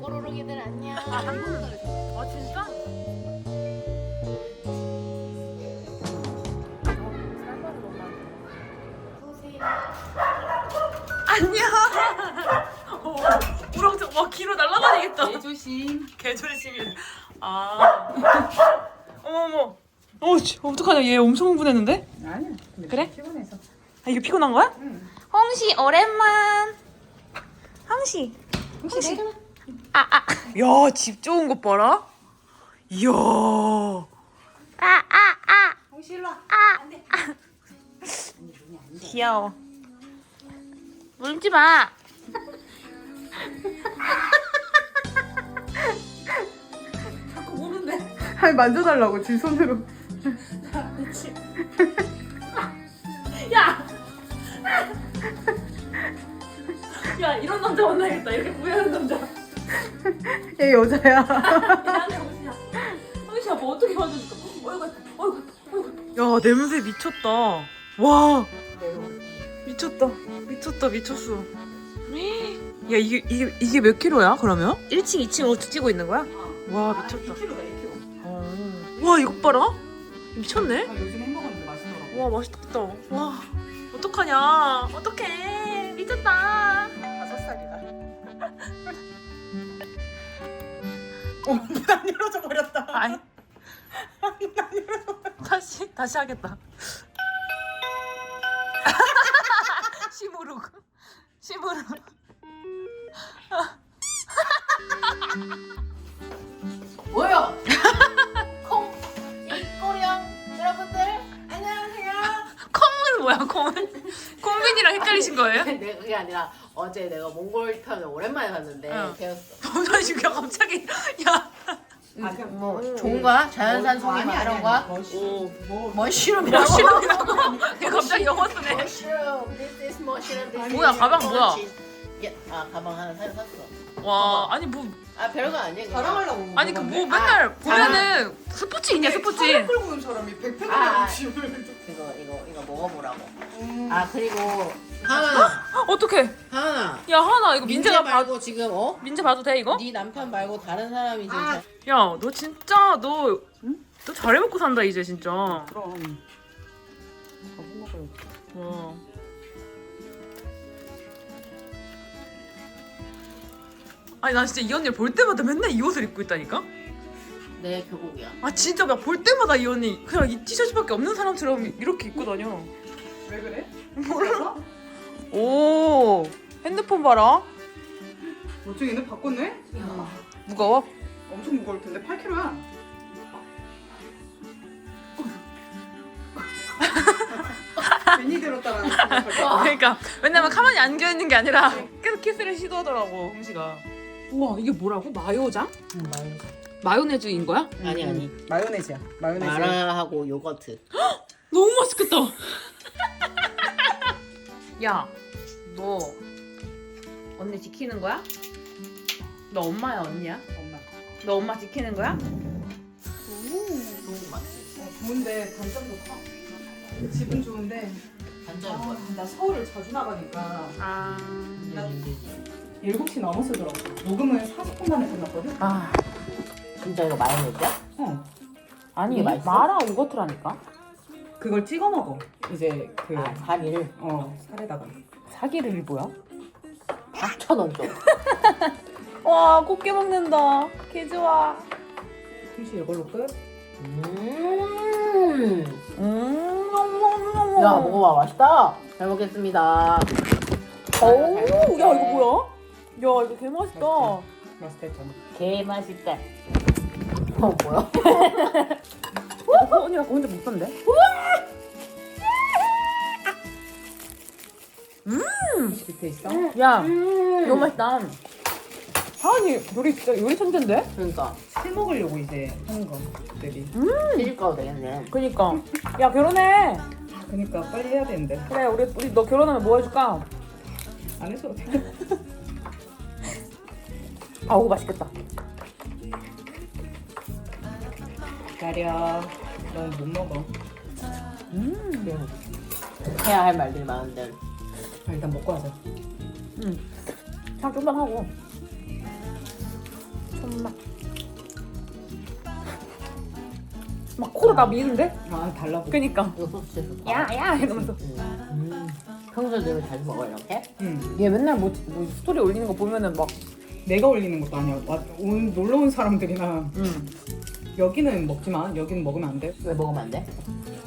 꼬로록이들 안녕. 아 진짜? 안녕. 어, 우렁청 와 뒤로 날아다니겠다. 조심. 개조심이. 아. 어머 어머. 어, 씨, 어떡하냐 얘 엄청 흥분했는데? 아니야. 근데 그래? 피곤해서. 아 이거 피곤한 거야? 응. 홍시 오랜만. 홍시. 홍시. 아 아. 야, 집 좋은 것 봐라. 이야. 아 아 아. 홍시 일로 와. 아. 귀여워. 물지 마. 자꾸 오는데. 아니 만져달라고 지 손으로. 야. 남자 만나야겠다. 이렇게 부여하는 남자. 얘 여자야. 미안해, 홍시야. 홍시야, 뭐 어떻게 만져줄까? 어이구, 어이구, 어이구. 야, 냄새 미쳤다. 와, 미쳤다. 미쳤다, 미쳤어. 야, 이게, 이게, 이게 몇 킬로야, 그러면? 1층, 2층 어떻게 찍고 있는 거야? 와, 미쳤다. 2kg다 2kg. 어. 와, 이거 봐라. 미쳤네? 아, 요즘 햄버거인데 맛있더라고. 와, 맛있겠다. 와, 어떡하냐. 어떡해. 미쳤다. 어, 문안 열어져 버렸다. 아이. 다시 다시 하겠다. 시무룩. 시무룩. 뭐요? 뭐야? 콩은? 콩빈이랑 헷갈리신 거예요? 내가 그게 아니라 어제 내가 몽골 편을 오랜만에 봤는데 응. 배웠어. 엄청 지금 갑자기 야. 아, 뭐 좋은 거야? 자연산 뭐, 송이 막 이런. 거야? 머쉬룸이라고. 머시룸이라고. 얘 갑자기 영어 쓰네. 머쉬룸. This is mushroom. This 뭐야, is 가방 뭐야? 아 가방 하나 새로 샀어. 와, 아니 뭐 아 별거 아니야. 그냥. 자랑하려고. 아니 그 뭐. 맨날 보면은 스포츠 있냐 스포츠. 차를 끌고 온 사람이 백팩을 아. 하고 집을. 이거 이거 이거 먹어보라고. 음. 아 그리고 하나 어떡해. 하나. 야 하나 이거 민재 민재가 봐. 말고 지금 어? 민재 봐도 돼 이거? 네 남편 말고 다른 사람이 지금 아. 잘- 야, 너 진짜 너, 너 잘해 먹고 산다 이제 진짜. 그럼. 와. 아니 난 진짜 이 언니를 볼 때마다 맨날 이 옷을 입고 있다니까? 내 교복이야. 아 진짜 나 볼 때마다 이 언니 그냥 이 티셔츠밖에 없는 사람처럼 이렇게 입고 다녀. 왜 그래? 몰라. 오 핸드폰 봐라. 어쩌기는 바꿨네? 무거워? 엄청 무거울 텐데 8kg야. 괜히 거야. 그러니까 왜냐면 가만히 앉아 있는 게 아니라 계속 키스를 시도하더라고 홍시가. 우와 이게 뭐라고? 마요장? 마요네즈인 거야? 아니 아니. 마요네즈야. 마요네즈. 마라하고 요거트. 너무 맛있겠다. 야, 너 언니 지키는 거야? 너 엄마야 언니야? 엄마. 너 엄마 지키는 거야? 너무 맛있어. 어, 좋은데 단점도 커. 집은 좋은데 단점이 아, 뭐야? 나 서울을 자주 나가니까 아, 나 7시 넘었더라고. 녹음을 40분 만에 끝났거든? 아 진짜 이거 마요네즈야? 어. 아니 이게 맛있어? 마라 요거트라니까. 그걸 찍어 먹어. 이제 그 아 사리를 어, 살에다가. 사기를? 천원 줘. 와, 곱게 먹는다. 개 좋아. 혹시 이걸로 끝? 음. 음, 야 먹어봐 맛있다. 잘 먹겠습니다. 어우, 야 이거 뭐야? 야 이거 개 맛있다. 맛있다 했잖아. 개 맛있다. 어 뭐야? 어, 언니 아까 혼자 먹던데? 밑에 있어? 야, 음. 너무 맛있다. 하은이 요리 진짜 요리 천재인데? 그러니까 해 먹으려고 이제 하는 것들이. 시집 가도 되겠네. 그니까. 야 결혼해. 그러니까 빨리 해야 되는데. 그래 우리 우리 너 결혼하면 뭐 해줄까? 안 해서 돼. 아우 맛있겠다. 기다려. 넌못 먹어. 음. 해야 할 말들이 많은데. 아, 일단 먹고 하자. 음. 향 좀만 하고. 좀만. 막 코를 다 미는데? 아 달라고. 그니까. 이거 소스 좋다. 야야 이러면서. 음. 평소에 되게 자주 먹어 이렇게? 응. 얘 맨날 뭐, 뭐 스토리 올리는 거 보면은 막. 내가 올리는 것도 아니야. 와, 온, 놀러 온 사람들이나 음. 여기는 먹지만 여기는 먹으면 안 돼. 왜 먹으면 안 돼?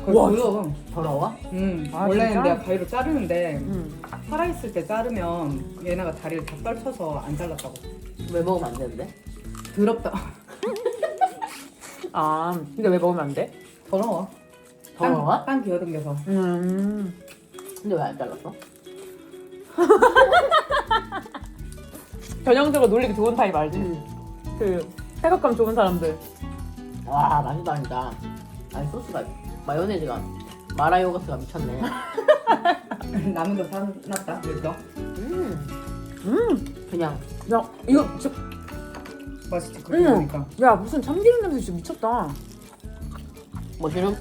와, 보여. 더러워? 응. 아, 원래는 진짜? 내가 가위로 자르는데 음. 살아있을 때 자르면 얘네가 다리를 다 떨쳐서 안 잘랐다고. 왜 먹으면 안 되는데? 더럽다. 아, 근데 왜 먹으면 안 돼? 더러워. 더러워? 빵, 빵 기어등겨서. 음. 근데 왜 안 잘랐어? 전형적으로 놀리기 좋은 타입 알지? 음. 그 태극감 좋은 사람들. 와 맛있다 진짜. 아니 소스가 마요네즈가 마라 요거트가 미쳤네. 남은 거 사놨다. 그래서 음 음. 그냥 야, 이거 진짜 맛있지. 그렇게 응. 먹으니까. 야 무슨 참기름 냄새 진짜 미쳤다. 머시룸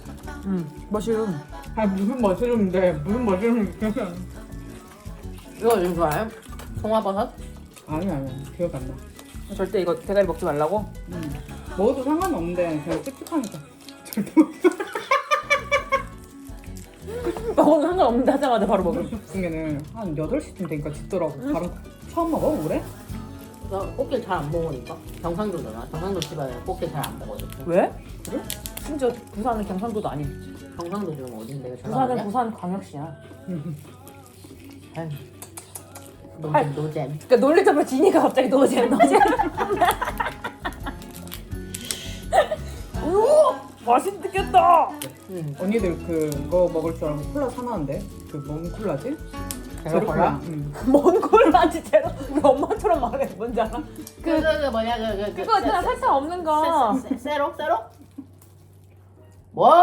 음. 머시룸. 아 무슨 머시룸인데 무슨 머시룸 이거 요즘 좋아해? 송화버섯? 아니 아니 기억 안 나. 절대 이거 대가리 먹지 말라고. 응. 먹어도 상관없는데 그냥 찝찝하니까. 먹어도 상관없는데 하자마자 바로 먹음. 중에는 한 8시쯤 되니까 짓더라고. 바로 처음 먹어 올해? 나 꽃게 잘 안 먹으니까 경상도잖아. 경상도 집안에 꽃게 잘 안 먹거든. 왜? 그래? 심지어 부산은 경상도도 아니고 경상도 지금 어딘데? 부산은? 부산 광역시야. 노잼 노잼. 그러니까 놀리자면 지니가 갑자기 노잼 노잼. 오 맛있겠다. 응. 언니들 그거 먹을 줄 알고 콜라 사놨는데 그 뭔 콜라지? 제로 콜라? 응. 뭔 콜라지 제로 우리 엄마처럼 말해 뭔지 알아? 그, 그, 그 뭐냐 그, 그, 그 그거 있잖아 설탕 없는 거. 세, 세, 세로? 세로? 뭐?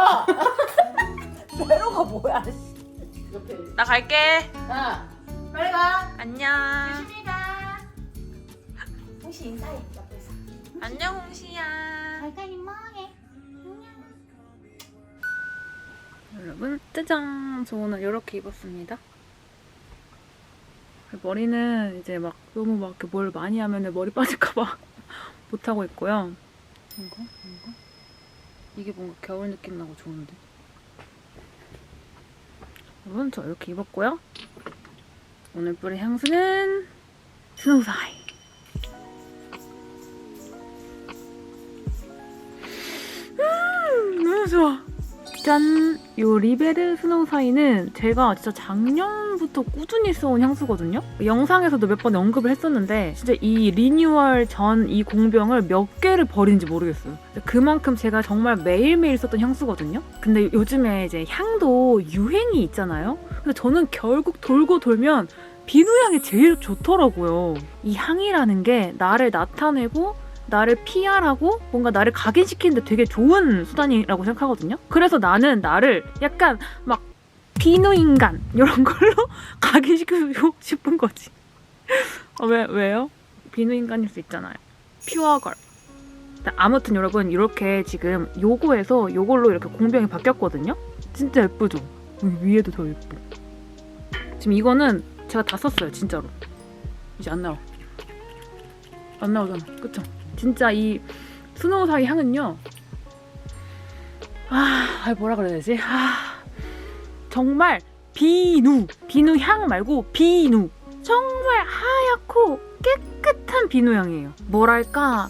제로가 뭐야? 이렇게 나 갈게. 자 빨리 가. 안녕. 홍시 인사해 옆에서. 안녕 홍시야. 잘가니 뭐해. 여러분 짜잔 저 오늘 이렇게 입었습니다. 머리는 이제 막 너무 막 이렇게 뭘 많이 하면 머리 빠질까봐 못하고 있고요. 이거 이거 이게 뭔가 겨울 느낌 나고 좋은데? 여러분 저 이렇게 입었고요 오늘 뿌릴 향수는 스노우사이 음 너무 좋아 짠! 요 리베르 스노우사이는 제가 진짜 작년부터 꾸준히 써온 향수거든요? 영상에서도 몇 번 언급을 했었는데 진짜 이 리뉴얼 전 이 공병을 몇 개를 버린지 모르겠어요. 그만큼 제가 정말 매일매일 썼던 향수거든요? 근데 요즘에 이제 향도 유행이 있잖아요? 근데 저는 결국 돌고 돌면 비누 향이 제일 좋더라고요. 이 향이라는 게 나를 나타내고 나를 PR하고 뭔가 나를 각인시키는데 되게 좋은 수단이라고 생각하거든요. 그래서 나는 나를 약간 막 비누 인간 이런 걸로 각인시키고 싶은 거지. 어, 왜 왜요? 비누 인간일 수 있잖아요. 퓨어걸. 아무튼 여러분 이렇게 지금 요거에서 요걸로 이렇게 공병이 바뀌었거든요. 진짜 예쁘죠? 여기 위에도 더 예뻐. 지금 이거는 제가 다 썼어요 진짜로. 이제 안 나와. 안 나오잖아. 그쵸? 진짜 이 스노우 사이 향은요. 아, 아, 뭐라 그래야 되지? 아, 정말 비누, 비누 향 말고 비누. 정말 하얗고 깨끗한 비누 향이에요. 뭐랄까,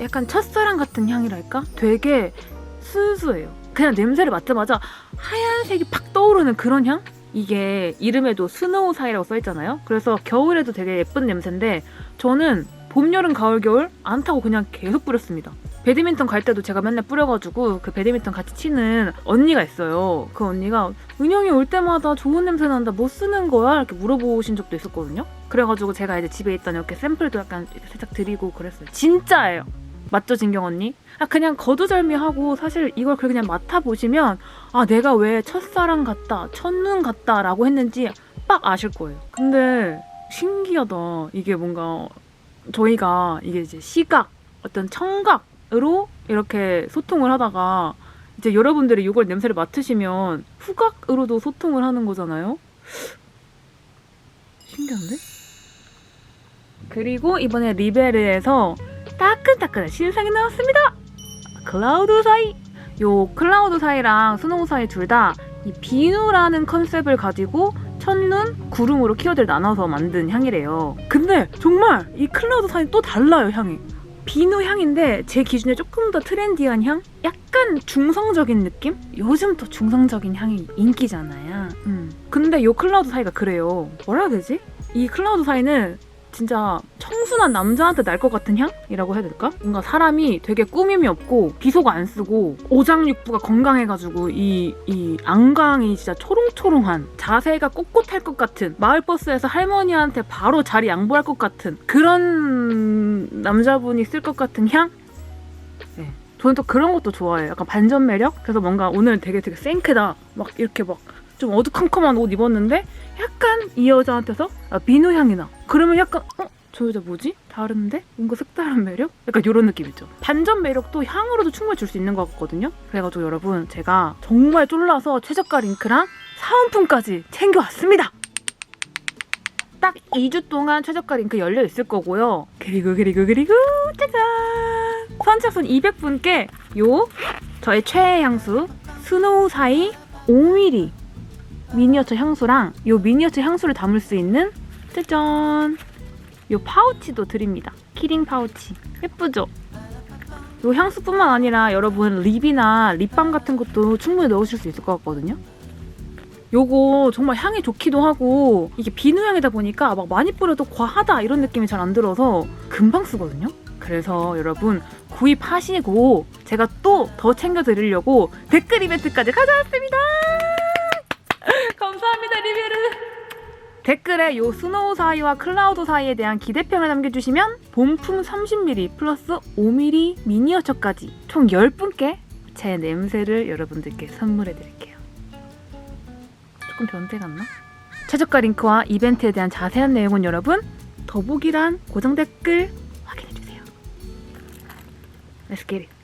약간 첫사랑 같은 향이랄까? 되게 순수해요. 그냥 냄새를 맡자마자 하얀색이 팍 떠오르는 그런 향? 이게 이름에도 스노우 사이라고 써있잖아요. 그래서 겨울에도 되게 예쁜 냄새인데 저는 봄, 여름, 가을, 겨울 안 타고 그냥 계속 뿌렸습니다. 배드민턴 갈 때도 제가 맨날 뿌려가지고 그 배드민턴 같이 치는 언니가 있어요. 그 언니가 은영이 올 때마다 좋은 냄새 난다. 뭐 쓰는 거야? 이렇게 물어보신 적도 있었거든요. 그래가지고 제가 이제 집에 있던 이렇게 샘플도 약간 살짝 드리고 그랬어요. 진짜예요. 맞죠, 진경 언니? 아, 그냥 거두절미하고 사실 이걸 그냥 맡아보시면 아, 내가 왜 첫사랑 같다, 첫눈 같다 라고 했는지 빡 아실 거예요. 근데 신기하다. 이게 뭔가 저희가 이게 이제 시각, 어떤 청각으로 이렇게 소통을 하다가 이제 여러분들이 이걸 냄새를 맡으시면 후각으로도 소통을 하는 거잖아요. 신기한데? 그리고 이번에 리베르에서 따끈따끈한 신상이 나왔습니다. 클라우드 사이. 요 클라우드 사이랑 스노우 사이 둘 다 이 비누라는 컨셉을 가지고 첫눈, 구름으로 키워드를 나눠서 만든 향이래요. 근데 정말 이 클라우드 사이 또 달라요 향이. 비누 향인데 제 기준에 조금 더 트렌디한 향? 약간 중성적인 느낌? 요즘 또 중성적인 향이 인기잖아요. 음. 근데 요 클라우드 사이가 그래요. 뭐라 해야 되지? 이 클라우드 사이는 진짜 청순한 남자한테 날 것 같은 향이라고 해야 될까? 뭔가 사람이 되게 꾸밈이 없고 비속 안 쓰고 오장육부가 건강해가지고 이, 이 안광이 진짜 초롱초롱한 자세가 꼿꼿할 것 같은 마을버스에서 할머니한테 바로 자리 양보할 것 같은 그런 남자분이 쓸 것 같은 향? 네. 저는 또 그런 것도 좋아해요. 약간 반전 매력? 그래서 뭔가 오늘 되게 되게 생크다. 막 이렇게 막 좀 어두컴컴한 옷 입었는데 약간 이 여자한테서 아, 비누 향이 나. 그러면 약간 어? 저 여자 뭐지? 다른데? 뭔가 색다른 매력? 약간 이런 느낌 있죠. 반전 매력도 향으로도 충분히 줄 수 있는 것 같거든요. 그래가지고 여러분 제가 정말 쫄라서 최저가 링크랑 사은품까지 챙겨왔습니다. 딱 2주 동안 최저가 링크 열려 있을 거고요. 그리고 그리고 그리고 짜잔! 선착순 200분께 요 저의 최애 향수 스노우 사이 5mm 미니어처 향수랑 요 미니어처 향수를 담을 수 있는 짜잔 요 파우치도 드립니다. 키링 파우치 예쁘죠? 요 향수뿐만 아니라 여러분 립이나 립밤 같은 것도 충분히 넣으실 수 있을 것 같거든요. 요거 정말 향이 좋기도 하고 이게 비누 향이다 보니까 막 많이 뿌려도 과하다 이런 느낌이 잘 안 들어서 금방 쓰거든요. 그래서 여러분 구입하시고 제가 또 더 챙겨드리려고 댓글 이벤트까지 가져왔습니다. 감사합니다 리뷰를. 댓글에 요 스노우 사이와 클라우드 사이에 대한 기대평을 남겨주시면 본품 30ml 플러스 5ml 미니어처까지 총 10분께 제 냄새를 여러분들께 선물해드릴게요. 조금 변태 같나? 최저가 링크와 이벤트에 대한 자세한 내용은 여러분 더보기란 고정 댓글 확인해주세요. Let's get it.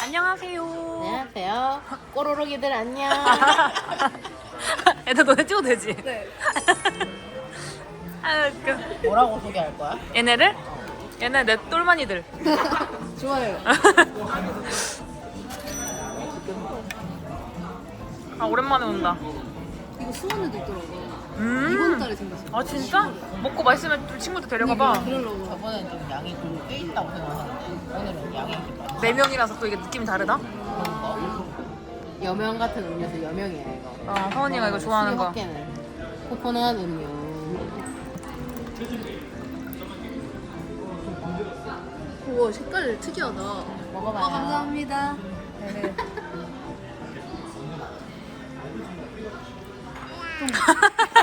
안녕하세요. 안녕하세요. 꼬로록이들 안녕. 애들 너네 찍어도 되지? 네. 아, 웃겨. 뭐라고 소개할 거야? 얘네를? 얘네 내 똘마니들. 좋아요. 아, 오랜만에 온다. 이거 수원에도 있더라고. 음. 이번 달에 생겼어. 아, 진짜? 먹고 맛있으면 좀 친구들 데려가봐. 그러려고. 저번엔 좀 양이 좀꽤 있다고 생각하는데 오늘은 양이 좀 많이 네 명이라서 또 이게 느낌이 다르다? 그런 거. 여명 같은 음료수 여명이야 이거. 어, 서원이가 이거 좋아하는 거. 는 코코넛 음료. 우와 색깔 특이하다. 먹어봐요. 아, 감사합니다.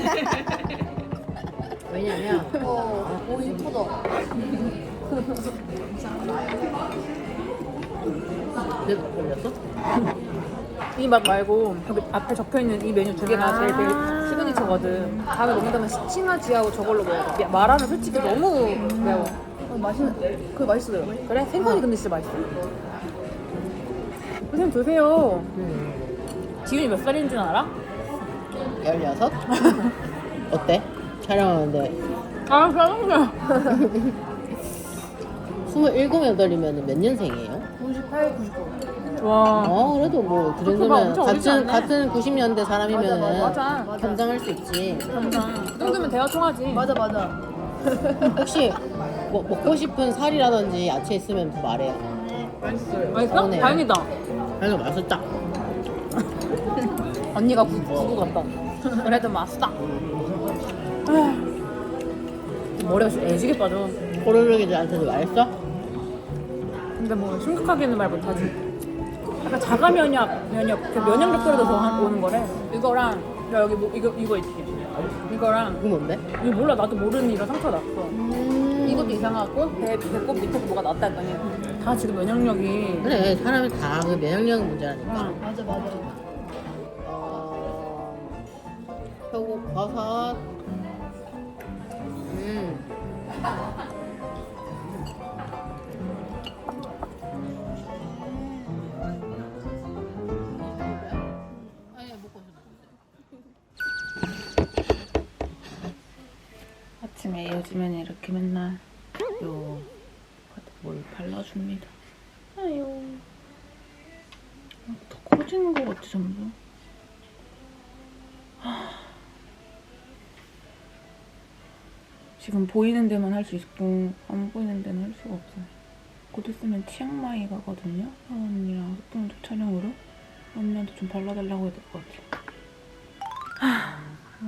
오. 왜냐면 어, 오 이쁘다. 내가 걸렸어? 이 맛 말고 여기 앞에 적혀 있는 이 메뉴 두 개가 제일 제일 시그니처거든. 다음에 먹는다면 시치나지하고 저걸로 먹어. 야, 마라는 솔직히 너무 매워. 어, 맛있는. 그거 맛있어요. 그래? 생선이 근데 진짜 맛있어. 선생님 드세요. 지훈이 몇 살인지 는 알아? 16? 어때? 촬영하는데 아, 짜증나. 27, 8이면 몇 년생이에요? 98, 99. 와. 어 그래도 뭐 그 정도면 엄청 어리지 같은 않네. 같은 90년대 사람이면 맞아. 감당할 수 있지. 이 정도면 대화 통하지. 맞아 맞아. 혹시 뭐 먹고 싶은 살이라든지 야채 있으면 더 말해요. 맛있어? 네. 다행이다. 그래서 맛있다. 언니가 구, 구구 같다. 그래도 맛있다. 머리가 진짜 애지게 빠져. 고르르기들한테도 말했어? 근데 뭐 심각하게는 말 못하지. 약간 자가 면역, 면역, 그 면역력 떨어져서 한- 오는 거래. 이거랑 야, 여기 뭐 이거 이거 있지. 이거랑 이거 뭔데? 이거 몰라 나도 모르는 이런 상처 났어. 음... 이것도 이상하고 배 배꼽 밑에서 뭐가 났다 했더니 다 지금 면역력이 그래 사람이 다그 면역력 문제라니까 응. 맞아 맞아. 표고 버섯 음 아침에 요즘에는 이렇게 맨날 요 뭘 발라줍니다. 아유 더 커지는 것 같아 전부. 지금 보이는 데만 할 수 있고 안 보이는 데는 할 수가 없어요. 곧 있으면 치앙마이 가거든요. 언니랑 소품도 촬영으로 언니한테 좀 발라달라고 해야 될 것 같아요.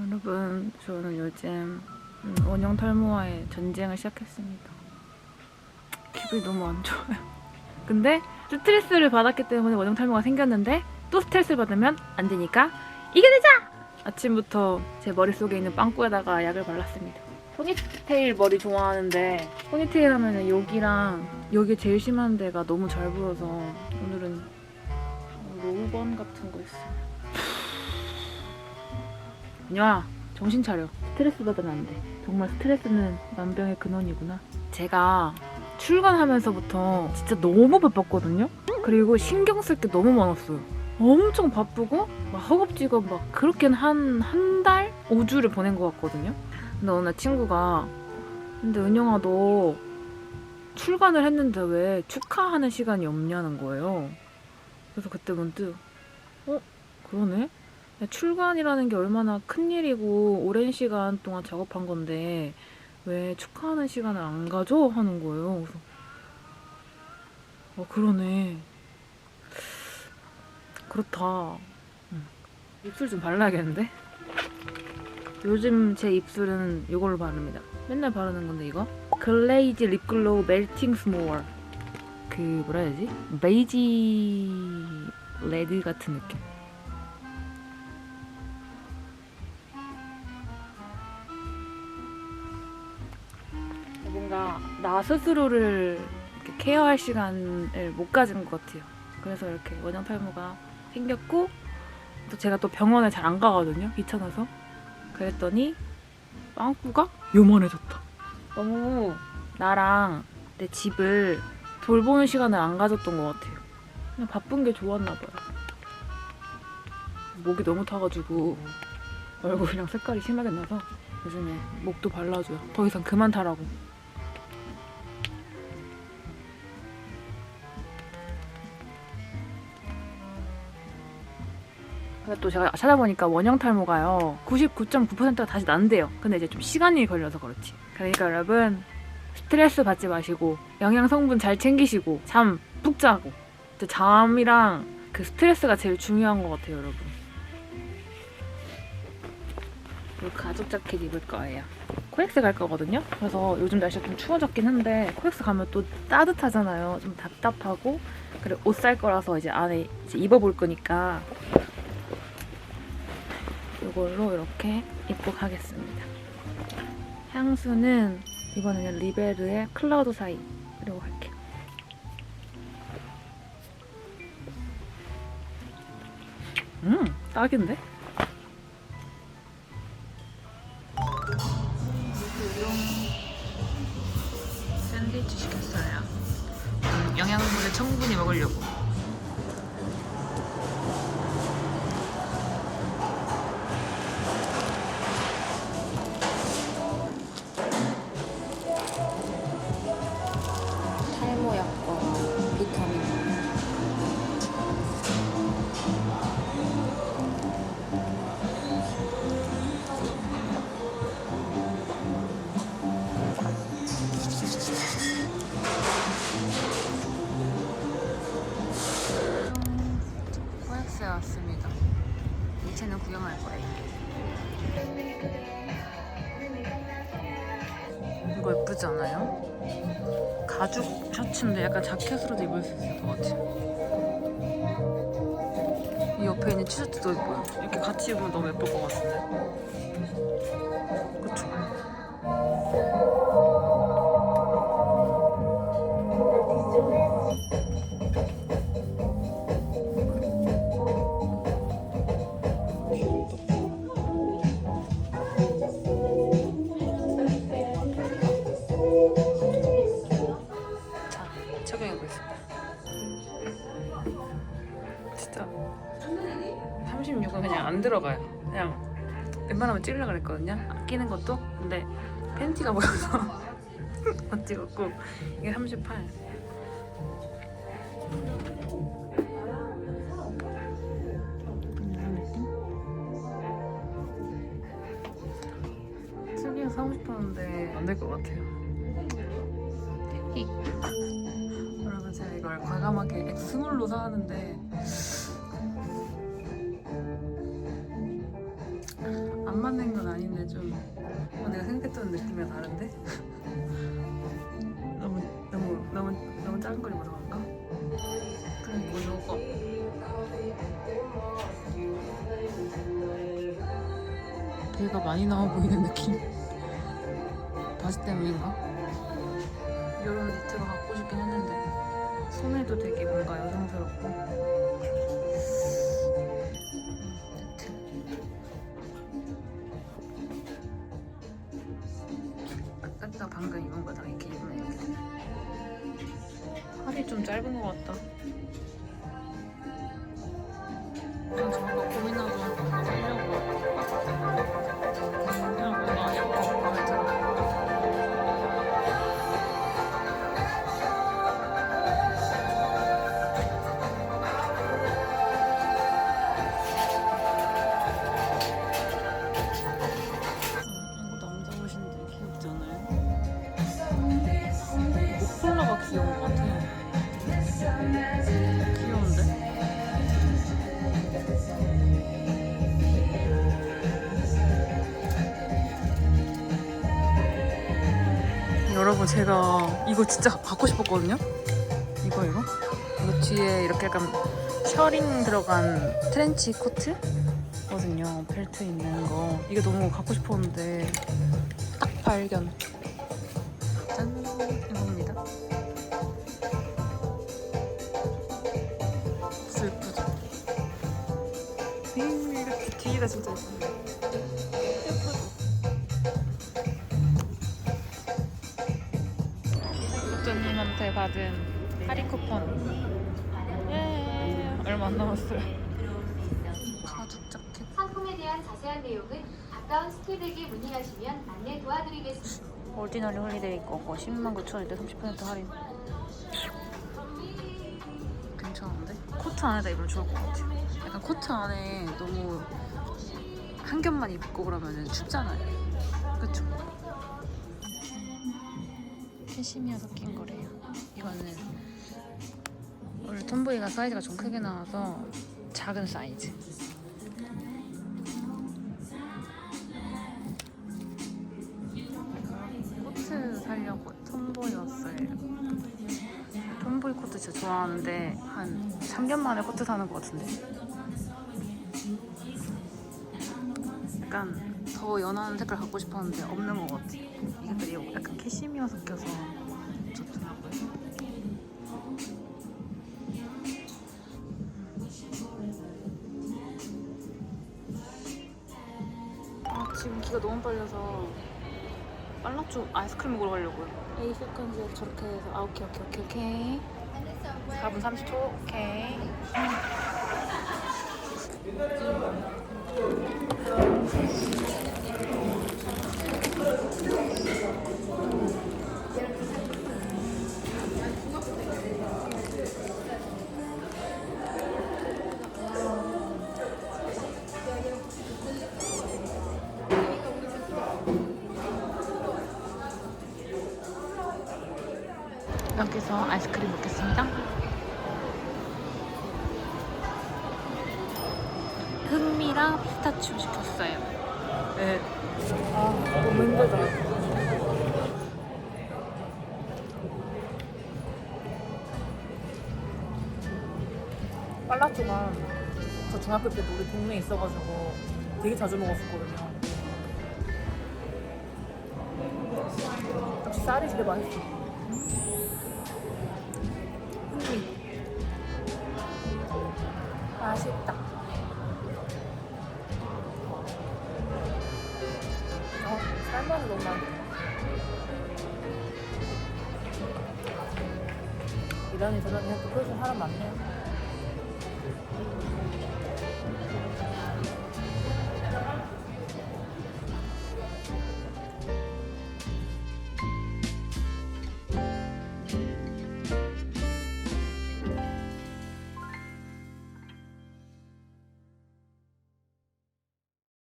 여러분 저는 요즘 음, 원형 탈모와의 전쟁을 시작했습니다. 기분이 너무 안 좋아요. 근데 스트레스를 받았기 때문에 원형 탈모가 생겼는데 또 스트레스를 받으면 안 되니까 이겨내자! 아침부터 제 머릿속에 있는 빵꾸에다가 약을 발랐습니다. 포니테일 머리 좋아하는데 포니테일 하면은 여기랑 여기 제일 심한 데가 너무 잘 보여서 오늘은 로우번 같은 거 있어요. 야 정신 차려. 스트레스 받으면 안 돼. 정말 스트레스는 만병의 근원이구나. 제가 출근하면서부터 진짜 너무 바빴거든요. 그리고 신경 쓸 게 너무 많았어요. 엄청 바쁘고 막 허겁지겁 막 그렇게는 한 한 달? 5주를 보낸 것 같거든요. 근데 어느 날 친구가 근데 은영아 너 출근을 했는데 왜 축하하는 시간이 없냐는 거예요. 그래서 그때 문득 어? 그러네? 야, 출간이라는 게 얼마나 큰 일이고 오랜 시간 동안 작업한 건데 왜 축하하는 시간을 안 가져? 하는 거예요. 그래서 어 그러네. 그렇다. 음. 입술 좀 발라야겠는데? 요즘 제 입술은 이걸로 바릅니다. 맨날 바르는 건데 이거 글레이즈 립글로우 멜팅 스모어 그 뭐라 해야 되지? 베이지 레드 같은 느낌. 뭔가 나 스스로를 이렇게 케어할 시간을 못 가진 것 같아요. 그래서 이렇게 원형 탈모가 생겼고 또 제가 또 병원에 잘 안 가거든요. 귀찮아서. 그랬더니 빵꾸가 요만해졌다. 너무 나랑 내 집을 돌보는 시간을 안 가졌던 것 같아요. 그냥 바쁜 게 좋았나 봐요. 목이 너무 타가지고 얼굴이랑 색깔이 심하게 나서 요즘에 목도 발라줘요. 더 이상 그만 타라고. 근데 또 제가 찾아보니까 원형 탈모가요 99.9%가 다시 난대요. 근데 이제 좀 시간이 걸려서 그렇지. 그러니까 여러분 스트레스 받지 마시고 영양 성분 잘 챙기시고 잠 푹 자고. 잠이랑 그 스트레스가 제일 중요한 것 같아요 여러분. 그리고 가죽 자켓 입을 거예요. 코엑스 갈 거거든요? 그래서 요즘 날씨가 좀 추워졌긴 한데 코엑스 가면 또 따뜻하잖아요. 좀 답답하고. 그리고 옷 살 거라서 이제 안에 이제 입어볼 거니까 이걸로 이렇게 입고 가겠습니다. 향수는 이번에는 리베르의 클라우드 사이 그리고 갈게요. 음, 딱인데? 샌드위치 시켰어요. 음, 영양분을 충분히 먹으려고. 자켓으로도 입을 수 있을 것 같아요. 이 옆에 있는 티셔츠도 예뻐요. 이렇게 같이 입으면 너무 예쁠 것 같은데. 그쵸? 들어가요. 그냥 웬만하면 찌르려고 그랬거든요. 아끼는 것도. 근데 팬티가 보여서 못 찍었고 이게 38. 이런 느낌? 특이한 사고 싶었는데 안 될 것 같아요. 히. 여러분 제가 이걸 과감하게 X물로 사왔는데 아닌데 좀 어, 내가 생각했던 느낌이 다른데? 너무 너무 너무 너무 작은 걸 입어서 그런가? 그리고 요거 배가 많이 나와 보이는 느낌. 바지 때문인가? 이런 니트가 갖고 싶긴 했는데. 소매도 되게 뭔가 여성스럽고 아까 방금 입은 거다 이렇게 입으면 이렇게. 팔이 좀 짧은 것 같다. 난 저거 여러분 제가 이거 진짜 갖고 싶었거든요. 이거 이거 이거 뒤에 이렇게 약간 셔링 들어간 트렌치 코트 거든요. 벨트 있는 거. 이게 너무 갖고 싶었는데 딱 발견. 짠 이겁니다. 예쁘죠? 음, 이렇게 뒤가 진짜 예쁘네. 예 받은 할인 쿠폰. 예, 얼마 안 남았어요. 가죽 자켓. 상품에 대한 자세한 내용은 가까운 스티백에 문의하시면 안내 도와드리겠습니다. 오디너리 홀리데이 거고 10만 9천 원인데 30% 할인 괜찮은데? 코트 안에다 입으면 좋을 것 같아 약간 코트 안에 너무 한 겹만 입고 그러면 춥잖아요 캐시미어 섞인 거래요 이거는 원래 톰보이가 사이즈가 좀 크게 나와서 작은 사이즈 코트 살려고 톰보이 왔어요. 톰보이 코트 진짜 좋아하는데 한 3년 만에 코트 사는 것 같은데. 더 연한 색깔 갖고 싶었는데 없는 것 같아요. 이게 그리고 약간 캐시미어 섞여서 좋더라고요. 아, 지금 기가 너무 빨려서 빨라쭈 아이스크림 먹으러 가려고요. 세컨즈 저렇게 해서 아 오케이 오케이 오케이 오케이. 4분 30초 오케이. 여 기서 취침시켰어요. 네. 아, 너무 힘들다. 빨라초만 저 중학교 때도 우리 동네에 있어가지고 되게 자주 먹었었거든요. 역시 쌀이 되게 맛있어. 음. 맛있다. 이러니 저러니 해도 그래서 사람 많네요.